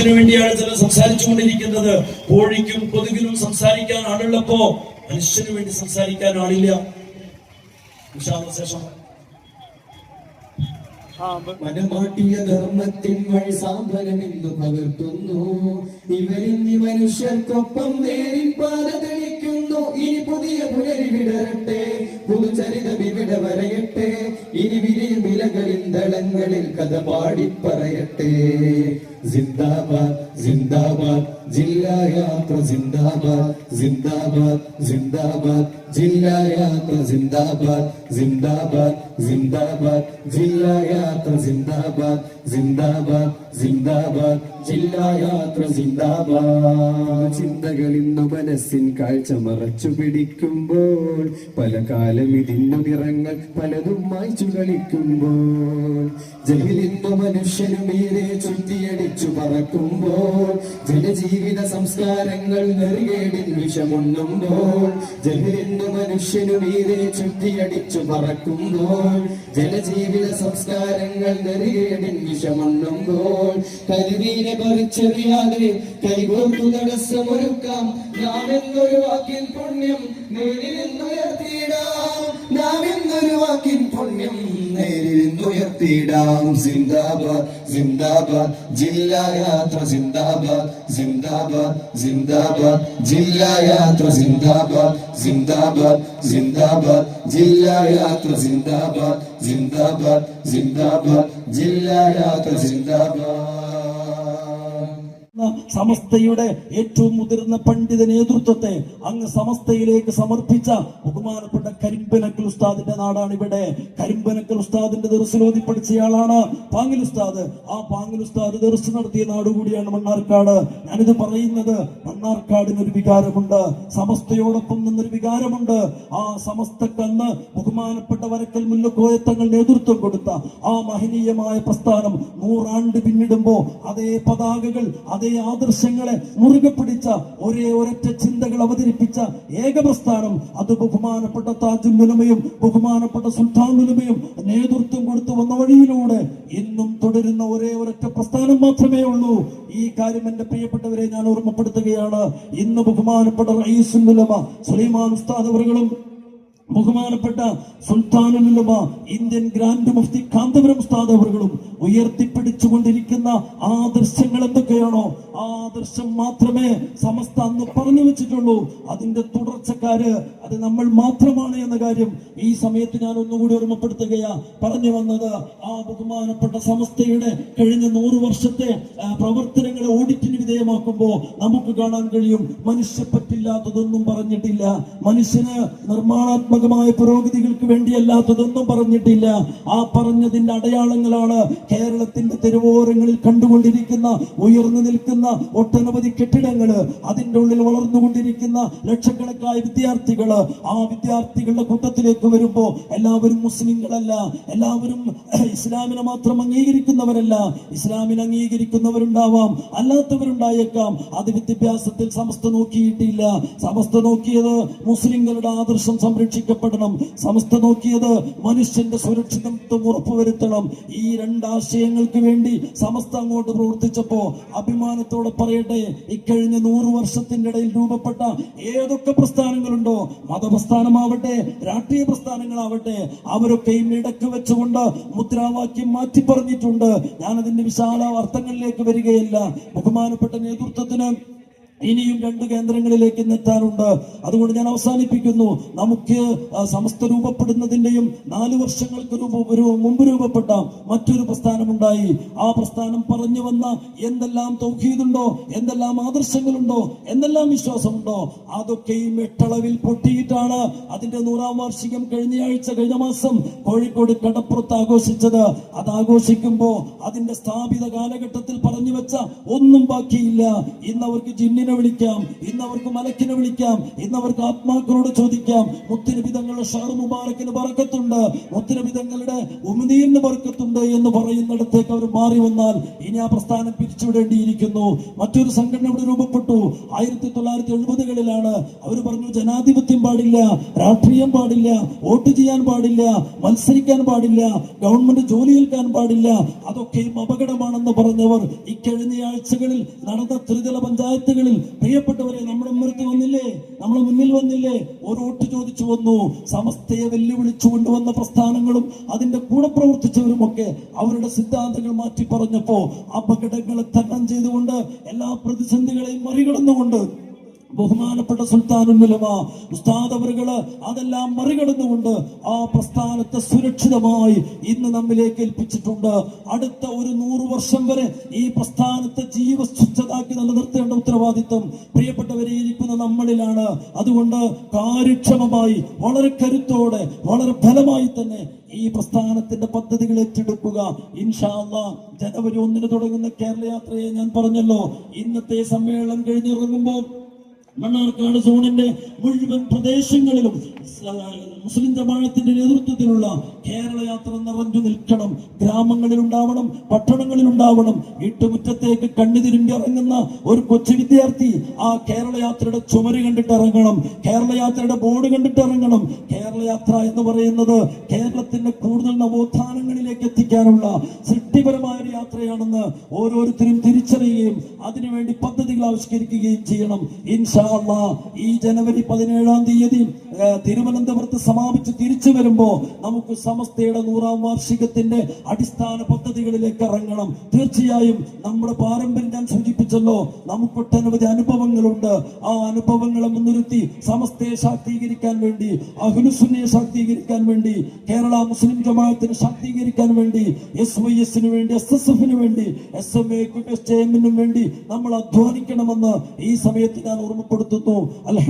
ഇതിനു വേണ്ടിയാണ് ചിലർ സംസാരിച്ചുകൊണ്ടിരിക്കുന്നത്. കോഴിക്കും കൊതുകിനും സംസാരിക്കാൻ ആളുള്ളപ്പോ മനുഷ്യന് വേണ്ടി സംസാരിക്കാൻ ആളില്ല. ശേഷം. മനമാട്ടിയ ധർമ്മത്തിൻ വഴി തെളിക്കുന്നു. ഇനി പുതിയ പുലരി വിടരട്ടെ. വിരിയും വിലകളിൻ ദളങ്ങളിൽ കഥ സിന്ദാബാദ് സിന്ദാബാദ് ജില്ലാ യാത്ര സിന്ദാബാദ് സിന്ദാബാദ് സിന്ദാബാദ് ജില്ലാ യാത്ര സിന്ദാബാദ് സിന്ദാബാദ് സിന്ദാബാദ് ജില്ലാ യാത്ര സിന്ദാബാദ് സിന്ദാബാദ് സിന്ദാബാദ് ജില്ലാ യാത്ര ചിന്തകൾ മനസ്സിൻ കാഴ്ച മറച്ചു പിടിക്കുമ്പോൾ പല കാലം ഇതിന്നു നിറങ്ങൾ പലതും മായ്ച്ചു കളിക്കുമ്പോൾ. മീരെ ചുറ്റിയടിച്ചു പറക്കുമ്പോൾ ജനജീവിത സംസ്കാരങ്ങൾ നെറുകേടിൽ വിഷമുണ്ണുമ്പോൾ ജഹിലിന്നു മനുഷ്യനു മീരെ ചുറ്റിയടിച്ചു പറക്കുമ്പോൾ ജനജീവിത സംസ്കാരങ്ങൾ നെറുകേടിൽ വിഷമുണ്ണുമ്പോൾ കരുവീനെ പറിച്ചെറിയാതെ കൈകോർത്തു തടസ്സമൊരുക്കാം. നാം എന്നൊരു വാക്കിൻ പുണ്യം നേരിടുന്നുയർത്തിയിടാം നാം എന്നൊരു വാക്കിൻ പുണ്യം നേരിടുന്നുയർത്തിയിടാം സിന്ദാബാദ് സിന്ദാബാദ് ജില്ലാ യാത്ര സിന്ദാബാദ് സിന്ദാബാദ് സിന്ദാബാദ് ജില്ലാ യാത്ര സിന്ദാബാദ് സിന്ദാബാദ് സിന്ദാബാദ് ജില്ലാ യാത്ര സിന്ദാബാദ് സിന്ദാബാദ് സിന്ദാബാദ് ജില്ലാ യാത്ര സിന്ദാബാദ്. സമസ്തയുടെ ഏറ്റവും മുതിർന്ന പണ്ഡിത നേതൃത്വത്തെ അങ്ങ് സമസ്തയിലേക്ക് സമർപ്പിച്ച ബഹുമാനപ്പെട്ട കരിമ്പനക്കൽ ഉസ്താദിന്റെ നാടാണ് ഇവിടെ. കരിമ്പനക്കൽ ഉസ്താദിന്റെ ദർശനോതി പഠിച്ചയാളാണ് പാങ്ങിൽ ഉസ്താദ്. ആ പാങ്ങിൽ ഉസ്താദ് ദർശനം നടത്തിയ നാട് കൂടിയാണ് മണ്ണാർക്കാട്. ഞാനിത് പറയുന്നത് മണ്ണാർക്കാടിന് ഒരു വികാരമുണ്ട്. സമസ്തയോടൊപ്പം നിന്നൊരു വികാരമുണ്ട്. ആ സമസ്തക്കന്ന് ബഹുമാനപ്പെട്ട വരക്കൽ മുല്ലക്കോയത്തങ്ങൾ നേതൃത്വം കൊടുത്ത ആ മഹനീയമായ പ്രസ്ഥാനം നൂറാണ്ട് പിന്നിടുമ്പോ അതേ പതാകകൾ അതേ ആദർശങ്ങളെ മുറുകെ പിടിച്ച ഒരേ ഒരൊറ്റ ചിന്തകൾ അവതരിപ്പിച്ച ഏക പ്രസ്ഥാനം അത് ബഹുമാനപ്പെട്ട താജുലുമയും ബഹുമാനപ്പെട്ട സുൽത്താനുലുമയും നേതൃത്വം കൊടുത്തു വന്ന വഴിയിലൂടെ ഇന്നും തുടരുന്ന ഒരേ ഒരൊറ്റ പ്രസ്ഥാനം മാത്രമേ ഉള്ളൂ. ഈ കാര്യം എന്റെ പ്രിയപ്പെട്ടവരെ ഞാൻ ഓർമ്മപ്പെടുത്തുകയാണ്. ഇന്ന് ബഹുമാനപ്പെട്ട റയീസുലുമ സുലൈമാൻ ഉസ്താദ് അവറുകളും ബഹുമാനപ്പെട്ട സുൽത്താനുലുമ ഇന്ത്യൻ ഗ്രാൻഡ് മുഫ്തി കാന്തപുരം സ്ഥാപകരും ഉയർത്തിപ്പിടിച്ചുകൊണ്ടിരിക്കുന്ന ആദർശങ്ങൾ എന്തൊക്കെയാണോ? ആദർശം മാത്രമേ സമസ്ത അന്ന് പറഞ്ഞു വെച്ചിട്ടുള്ളൂ. അതിന്റെ തുടർച്ചക്കാര് അത് നമ്മൾ മാത്രമാണ് എന്ന കാര്യം ഈ സമയത്ത് ഞാൻ ഒന്നുകൂടി ഓർമ്മപ്പെടുത്തുകയാ. പറഞ്ഞു വന്നത് ആ ബഹുമാനപ്പെട്ട സമസ്തയുടെ കഴിഞ്ഞ നൂറ് വർഷത്തെ പ്രവർത്തനങ്ങളെ ഓഡിറ്റിന് വിധേയമാക്കുമ്പോൾ നമുക്ക് കാണാൻ കഴിയും മനുഷ്യപ്പറ്റില്ലാത്തതൊന്നും പറഞ്ഞിട്ടില്ല. മനുഷ്യന് നിർമ്മാണാത്മക നിർമ്മാണാത്മകമായ പുരോഗതികൾക്ക് വേണ്ടിയല്ലാത്തതൊന്നും പറഞ്ഞിട്ടില്ല. ആ പറഞ്ഞതിന്റെ അടയാളങ്ങളാണ് കേരളത്തിന്റെ തെരുവോരങ്ങളിൽ കണ്ടുകൊണ്ടിരിക്കുന്ന ഉയർന്നു നിൽക്കുന്ന ഒട്ടനവധി കെട്ടിടങ്ങൾ. അതിന്റെ ഉള്ളിൽ വളർന്നുകൊണ്ടിരിക്കുന്ന ലക്ഷക്കണക്കായ വിദ്യാർത്ഥികൾ. ആ വിദ്യാർത്ഥികളുടെ കൂട്ടത്തിലേക്ക് വരുമ്പോൾ എല്ലാവരും മുസ്ലിങ്ങളല്ല. എല്ലാവരും ഇസ്ലാമിനെ മാത്രം അംഗീകരിക്കുന്നവരല്ല. ഇസ്ലാമിനെ അംഗീകരിക്കുന്നവരുണ്ടാവാം. അല്ലാത്തവരുണ്ടായേക്കാം. അത് വിദ്യാഭ്യാസത്തിൽ സമസ്ത നോക്കിയിട്ടില്ല. സമസ്ത നോക്കിയത് മുസ്ലിങ്ങളുടെ ആദർശം സംരക്ഷിക്കപ്പെടണം സമസ്ത നോക്കിയത് മനുഷ്യന്റെ സുരക്ഷിതത്വം ഉറപ്പുവരുത്തണം. ഈ രണ്ടാശയങ്ങൾക്ക് വേണ്ടി സമസ്ത അങ്ങോട്ട് പ്രവർത്തിച്ചപ്പോ അഭിമാനത്തോടെ പറയട്ടെ ഇക്കഴിഞ്ഞ നൂറ് വർഷത്തിന്റെ ഇടയിൽ രൂപപ്പെട്ട ഏതൊക്കെ പ്രസ്ഥാനങ്ങളുണ്ടോ മതപ്രസ്ഥാനമാവട്ടെ രാഷ്ട്രീയ പ്രസ്ഥാനങ്ങളാവട്ടെ അവരൊക്കെയും ഇടയ്ക്ക് വെച്ചുകൊണ്ട് മുദ്രാവാക്യം മാറ്റി പറഞ്ഞിട്ടുണ്ട്. ഞാനതിന്റെ വിശാല അർത്ഥങ്ങളിലേക്ക് വരികയല്ല. ബഹുമാനപ്പെട്ട നേതൃത്വത്തിന് ഇനിയും രണ്ട് കേന്ദ്രങ്ങളിലേക്ക് എത്താനുണ്ട്. അതുകൊണ്ട് ഞാൻ അവസാനിപ്പിക്കുന്നു. നമുക്ക് സമസ്ത രൂപപ്പെടുന്നതിന്റെയും നാല് വർഷങ്ങൾക്ക് മുമ്പ് രൂപപ്പെട്ട മറ്റൊരു പ്രസ്ഥാനമുണ്ടായി. ആ പ്രസ്ഥാനം പറഞ്ഞു വന്ന എന്തെല്ലാം തൗഹീദുണ്ടോ എന്തെല്ലാം ആദർശങ്ങളുണ്ടോ എന്തെല്ലാം വിശ്വാസമുണ്ടോ അതൊക്കെയും എട്ടളവിൽ പൊട്ടിയിട്ടാണ് അതിന്റെ നൂറാം വാർഷികം കഴിഞ്ഞയാഴ്ച കഴിഞ്ഞ മാസം കോഴിക്കോട് കടപ്പുറത്ത് ആഘോഷിച്ചത്. അത് ആഘോഷിക്കുമ്പോൾ അതിന്റെ സ്ഥാപിത കാലഘട്ടത്തിൽ പറഞ്ഞു വെച്ച ഒന്നും ബാക്കിയില്ല. ഇന്ന് അവർക്ക് ജിന്നിനെ മാലിക്കിനെ വിളിക്കാം. ഇന്ന് അവർക്ക് മലക്കിനെ വിളിക്കാം. ഇന്ന് അവർക്ക് ആത്മാക്കളോട് ചോദിക്കാം. മുത്തുനബി തങ്ങളുടെ ഷാർ മുബാറക്കിന് പറക്കത്തുണ്ട് മുത്തുനബി തങ്ങളുടെ ഉമിനീറിന് പറക്കത്തുണ്ട് എന്ന് പറയുന്നിടത്തേക്ക് അവർ മാറി വന്നാൽ ഇനി ആ പ്രസ്ഥാനം പിരിച്ചുവിടേണ്ടിയിരിക്കുന്നു. മറ്റൊരു സംഘടന ഇവിടെ രൂപപ്പെട്ടു. ആയിരത്തി തൊള്ളായിരത്തി എഴുപതുകളിലാണ് അവർ പറഞ്ഞു ജനാധിപത്യം പാടില്ല രാഷ്ട്രീയം പാടില്ല വോട്ട് ചെയ്യാൻ പാടില്ല മത്സരിക്കാൻ പാടില്ല ഗവൺമെന്റ് ജോലി ഏൽക്കാൻ പാടില്ല അതൊക്കെയും അപകടമാണെന്ന് പറഞ്ഞവർ ഇക്കഴിഞ്ഞ ആഴ്ചകളിൽ നടന്ന ത്രിതല പഞ്ചായത്തുകളിൽ പ്രിയപ്പെട്ടവരെ നമ്മുടെ മുമ്പത്ത് വന്നില്ലേ? നമ്മുടെ മുന്നിൽ വന്നില്ലേ? ഒരു ചോദിച്ചു വന്നു. സമസ്തയെ വെല്ലുവിളിച്ചു കൊണ്ടുവന്ന പ്രസ്ഥാനങ്ങളും അതിന്റെ കൂടെ പ്രവർത്തിച്ചവരും ഒക്കെ അവരുടെ സിദ്ധാന്തങ്ങൾ മാറ്റി പറഞ്ഞപ്പോ അപകടങ്ങളെ തരണം ചെയ്തുകൊണ്ട് എല്ലാ പ്രതിസന്ധികളെയും മറികടന്നുകൊണ്ട് ബഹുമാനപ്പെട്ട സുൽത്താനുലമ ഉസ്താദ് ഉസ്താദവറുകൾ അതെല്ലാം മറികടന്നുകൊണ്ട് ആ പ്രസ്ഥാനത്തെ സുരക്ഷിതമായി ഇന്ന് നമ്മിലേക്ക് ഏൽപ്പിച്ചിട്ടുണ്ട്. അടുത്ത ഒരു നൂറ് വർഷം വരെ ഈ പ്രസ്ഥാനത്തെ ജീവസ്വച്ഛതാക്കി നിലനിർത്തേണ്ട ഉത്തരവാദിത്വം പ്രിയപ്പെട്ടവരെ ഇരിക്കുന്ന നമ്മളിലാണ്. അതുകൊണ്ട് കാര്യക്ഷമമായി വളരെ കരുത്തോടെ വളരെ ഫലമായി തന്നെ ഈ പ്രസ്ഥാനത്തിന്റെ പദ്ധതികൾ ഏറ്റെടുക്കുക. ഇൻഷാല്ല ജനുവരി ഒന്നിന് തുടങ്ങുന്ന കേരള യാത്രയെ ഞാൻ പറഞ്ഞല്ലോ. ഇന്നത്തെ സമ്മേളനം കഴിഞ്ഞിറങ്ങുമ്പോൾ മണ്ണാർക്കാട് സോണിന്റെ മുഴുവൻ പ്രദേശങ്ങളിലും മുസ്ലിം ജമാഅത്തിന്റെ നേതൃത്വത്തിലുള്ള കേരള യാത്ര നിറഞ്ഞു നിൽക്കണം. ഗ്രാമങ്ങളിൽ ഉണ്ടാവണം പട്ടണങ്ങളിൽ ഉണ്ടാവണം വീട്ടുമുറ്റത്തേക്ക് കണ്ണുതിരുമ്പി ഇറങ്ങുന്ന ഒരു കൊച്ചു വിദ്യാർത്ഥി ആ കേരള യാത്രയുടെ ചുമര് കണ്ടിട്ട് ഇറങ്ങണം. കേരള യാത്രയുടെ ബോർഡ് കണ്ടിട്ട് ഇറങ്ങണം. കേരള യാത്ര എന്ന് പറയുന്നത് കേരളത്തിന്റെ കൂടുതൽ നവോത്ഥാനങ്ങളിലേക്ക് എത്തിക്കാനുള്ള സൃഷ്ടിപരമായ ഒരു യാത്രയാണെന്ന് ഓരോരുത്തരും തിരിച്ചറിയുകയും അതിനുവേണ്ടി പദ്ധതികൾ ആവിഷ്കരിക്കുകയും ചെയ്യണം. ഇൻഷാ ഈ ജനുവരി പതിനേഴാം തീയതി തിരുവനന്തപുരത്ത് സമാപിച്ച് തിരിച്ചു വരുമ്പോ നമുക്ക് സമസ്തയുടെ നൂറാം വാർഷികത്തിന്റെ അടിസ്ഥാന പദ്ധതികളിലേക്ക് ഇറങ്ങണം. തീർച്ചയായും നമ്മുടെ പാരമ്പര്യം ഞാൻ സൂചിപ്പിച്ചല്ലോ നമുക്കൊട്ടനവധി അനുഭവങ്ങളുണ്ട്. ആ അനുഭവങ്ങളെ മുൻനിർത്തി സമസ്തയെ ശാക്തീകരിക്കാൻ വേണ്ടി അഹുലുസുനെ ശാക്തീകരിക്കാൻ വേണ്ടി കേരള മുസ്ലിം ജമാഅത്തിനെ ശാക്തീകരിക്കാൻ വേണ്ടി എസ് വൈ എസിന് വേണ്ടി എസ് എസ് എഫിന് വേണ്ടി എസ് എം എക്കും എസ് വേണ്ടി നമ്മൾ അധ്വാനിക്കണമെന്ന് ഈ സമയത്ത് ഞാൻ ഓർമ്മപ്പെടുത്തുന്നു അൽഹം